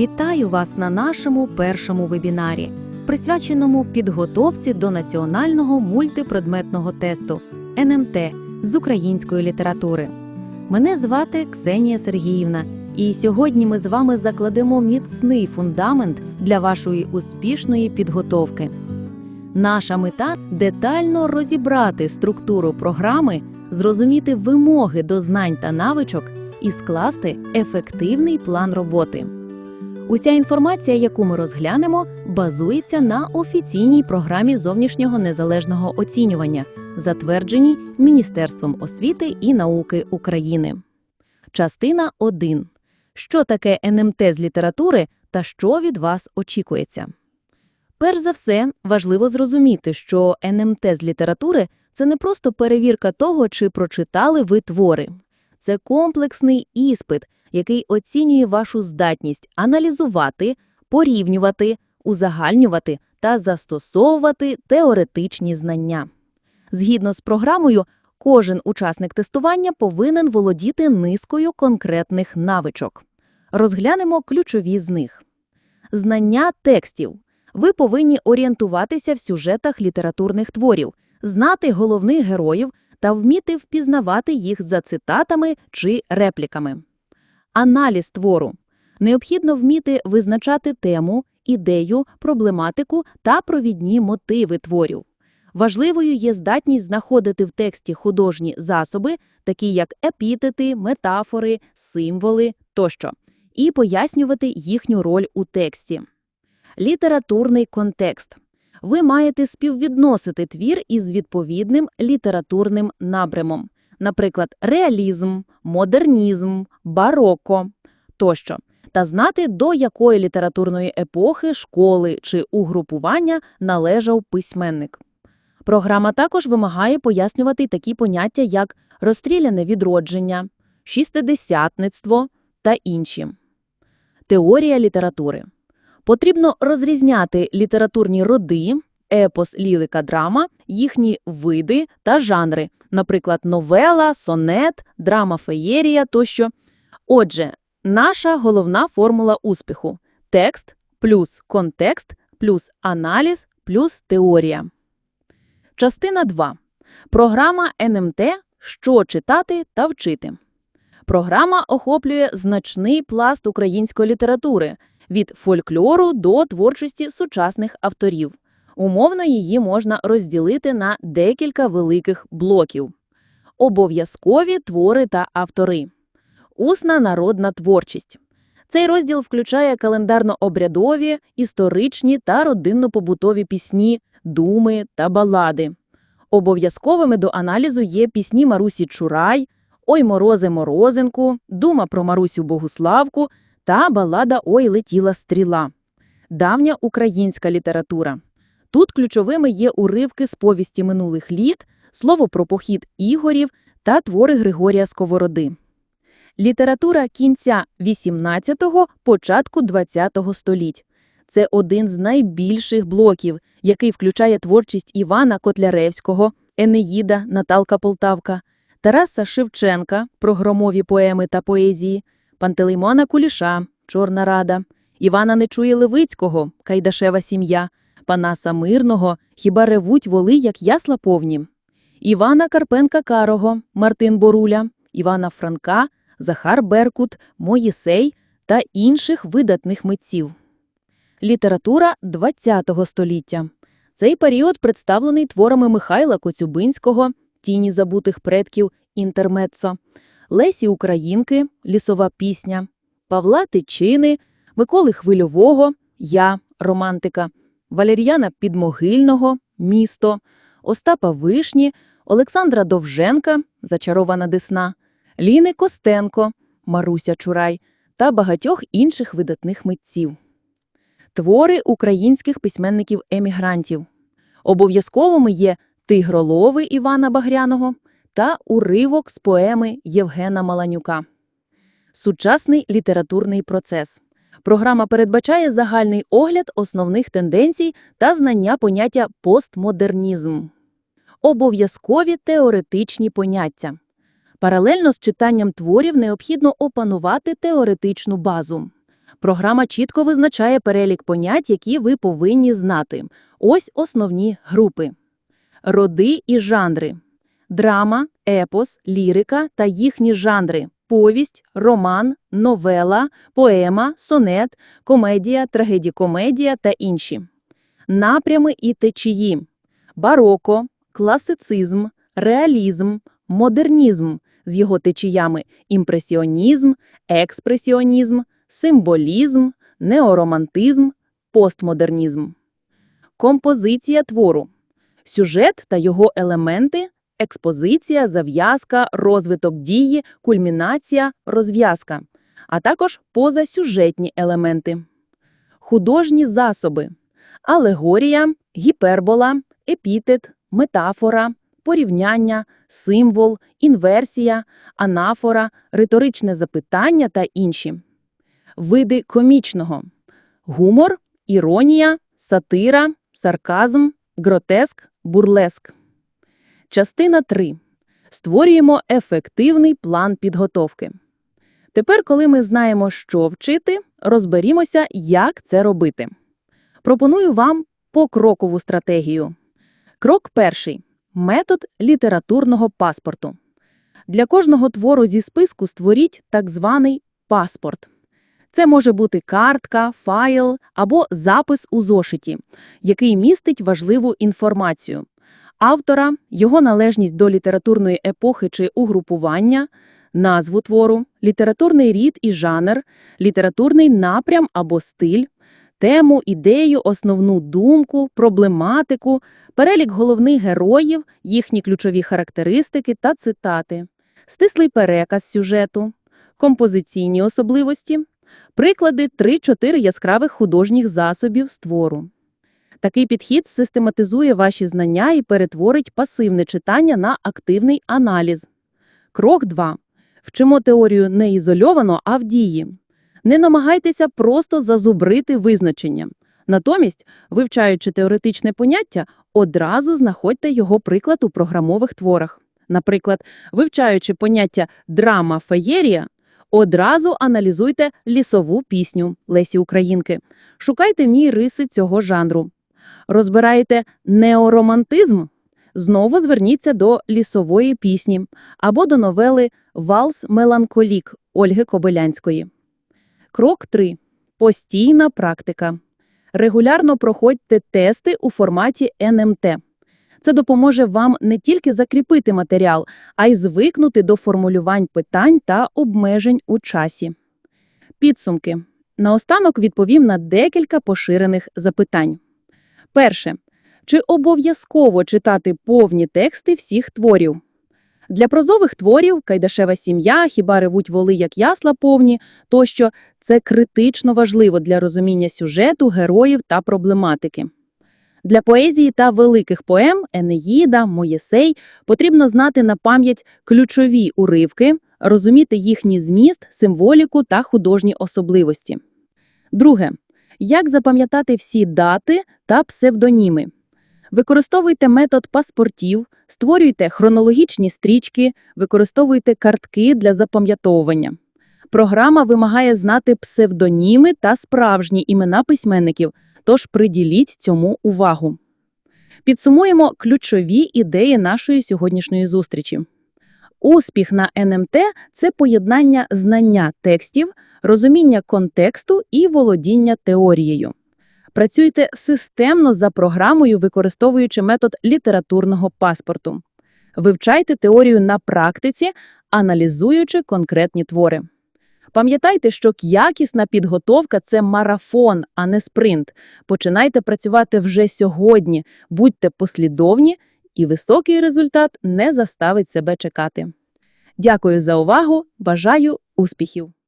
Вітаю вас на нашому першому вебінарі, присвяченому підготовці до національного мультипредметного тесту НМТ з української літератури. Мене звати Ксенія Сергіївна, і сьогодні ми з вами закладемо міцний фундамент для вашої успішної підготовки. Наша мета детально розібрати структуру програми, зрозуміти вимоги до знань та навичок і скласти ефективний план роботи. Уся інформація, яку ми розглянемо, базується на офіційній програмі зовнішнього незалежного оцінювання, затвердженій Міністерством освіти і науки України. Частина 1. Що таке НМТ з літератури та що від вас очікується? Перш за все, важливо зрозуміти, що НМТ з літератури це не просто перевірка того, чи прочитали ви твори. Це комплексний іспит, який оцінює вашу здатність аналізувати, порівнювати, узагальнювати та застосовувати теоретичні знання. Згідно з програмою, кожен учасник тестування повинен володіти низкою конкретних навичок. Розглянемо ключові з них. Знання текстів. Ви повинні орієнтуватися в сюжетах літературних творів, знати головних героїв та вміти впізнавати їх за цитатами чи репліками. Аналіз твору. Необхідно вміти визначати тему, ідею, проблематику та провідні мотиви творів. Важливою є здатність знаходити в тексті художні засоби, такі як епітети, метафори, символи тощо, і пояснювати їхню роль у тексті. Літературний контекст. Ви маєте співвідносити твір із відповідним літературним напрямом, наприклад, реалізм, модернізм, бароко тощо, та знати, до якої літературної епохи, школи чи угрупування належав письменник. Програма також вимагає пояснювати такі поняття, як розстріляне відродження, шістидесятництво та інші. Теорія літератури. Потрібно розрізняти літературні роди, епос, лілика, драма, їхні види та жанри, наприклад, новела, сонет, драма, феєрія тощо. Отже, наша головна формула успіху – текст плюс контекст плюс аналіз плюс теорія. Частина 2. Програма НМТ «Що читати та вчити». Програма охоплює значний пласт української літератури – від фольклору до творчості сучасних авторів. Умовно її можна розділити на декілька великих блоків. Обов'язкові твори та автори. Усна народна творчість. Цей розділ включає календарно-обрядові, історичні та родинно-побутові пісні, думи та балади. Обов'язковими до аналізу є пісні Марусі Чурай, Ой морозе морозенку, Дума про Марусю Богуславку та балада Ой летіла стріла. Давня українська література. Тут ключовими є уривки з повісті минулих літ, слово про похід Ігорів та твори Григорія Сковороди. Література кінця 18-го, початку 20-го століть. Це один з найбільших блоків, який включає творчість Івана Котляревського, Енеїда, Наталка Полтавка, Тараса Шевченка про громові поеми та поезії, Пантелеймона Куліша, Чорна Рада, Івана Нечує Левицького, Кайдашева сім'я, Панаса Мирного, Хіба ревуть воли, як ясла повні, Івана Карпенка Карого, Мартин Боруля, Івана Франка, Захар Беркут, Моїсей та інших видатних митців. Література ХХ століття. Цей період представлений творами Михайла Коцюбинського, Тіні забутих предків, Інтермеццо, Лесі Українки, Лісова пісня, Павла Тичини, Миколи Хвильового, Я, Романтика, Валер'яна Підмогильного, Місто, Остапа Вишні, Олександра Довженка, Зачарована Десна, Ліни Костенко, Маруся Чурай та багатьох інших видатних митців. Твори українських письменників-емігрантів. Обов'язковими є Тигролови Івана Багряного та уривок з поеми Євгена Маланюка. Сучасний літературний процес. Програма передбачає загальний огляд основних тенденцій та знання поняття постмодернізм. Обов'язкові теоретичні поняття. Паралельно з читанням творів необхідно опанувати теоретичну базу. Програма чітко визначає перелік понять, які ви повинні знати. Ось основні групи. Роди і жанри. Драма, епос, лірика та їхні жанри. Повість, роман, новела, поема, сонет, комедія, трагедія-комедія та інші. Напрями і течії. Бароко, класицизм, реалізм, модернізм з його течіями імпресіонізм, експресіонізм, символізм, неоромантизм, постмодернізм. Композиція твору. Сюжет та його елементи – експозиція, зав'язка, розвиток дії, кульмінація, розв'язка, а також позасюжетні елементи. Художні засоби – алегорія, гіпербола, епітет, метафора, порівняння, символ, інверсія, анафора, риторичне запитання та інші. Види комічного – гумор, іронія, сатира, сарказм, гротеск, бурлеск. Частина 3. Створюємо ефективний план підготовки. Тепер, коли ми знаємо, що вчити, розберімося, як це робити. Пропоную вам покрокову стратегію. Крок перший. Метод літературного паспорту. Для кожного твору зі списку створіть так званий паспорт. Це може бути картка, файл або запис у зошиті, який містить важливу інформацію. Автора, його належність до літературної епохи чи угрупування, назву твору, літературний рід і жанр, літературний напрям або стиль, тему, ідею, основну думку, проблематику, перелік головних героїв, їхні ключові характеристики та цитати, стислий переказ сюжету, композиційні особливості, приклади 3-4 яскравих художніх засобів з твору. Такий підхід систематизує ваші знання і перетворить пасивне читання на активний аналіз. Крок 2. Вчимо теорію не ізольовано, а в дії. Не намагайтеся просто зазубрити визначення. Натомість, вивчаючи теоретичне поняття, одразу знаходьте його приклад у програмових творах. Наприклад, вивчаючи поняття драма-феєрія, одразу аналізуйте лісову пісню Лесі Українки. Шукайте в ній риси цього жанру. Розбираєте неоромантизм? Знову зверніться до лісової пісні або до новели «Валс Меланколік» Ольги Кобилянської. Крок 3. Постійна практика. Регулярно проходьте тести у форматі НМТ. Це допоможе вам не тільки закріпити матеріал, а й звикнути до формулювань питань та обмежень у часі. Підсумки. Наостанок відповім на декілька поширених запитань. Перше. Чи обов'язково читати повні тексти всіх творів? Для прозових творів «Кайдашева сім'я», «Хіба ревуть воли, як ясла повні» тощо це критично важливо для розуміння сюжету, героїв та проблематики. Для поезії та великих поем Енеїда, Моєсей потрібно знати на пам'ять ключові уривки, розуміти їхній зміст, символіку та художні особливості. Друге. Як запам'ятати всі дати та псевдоніми? Використовуйте метод паспортів, створюйте хронологічні стрічки, використовуйте картки для запам'ятовування. Програма вимагає знати псевдоніми та справжні імена письменників, тож приділіть цьому увагу. Підсумуємо ключові ідеї нашої сьогоднішньої зустрічі. Успіх на НМТ – це поєднання знання текстів, розуміння контексту і володіння теорією. Працюйте системно за програмою, використовуючи метод літературного паспорту. Вивчайте теорію на практиці, аналізуючи конкретні твори. Пам'ятайте, що якісна підготовка – це марафон, а не спринт. Починайте працювати вже сьогодні, будьте послідовні, і високий результат не заставить себе чекати. Дякую за увагу, бажаю успіхів!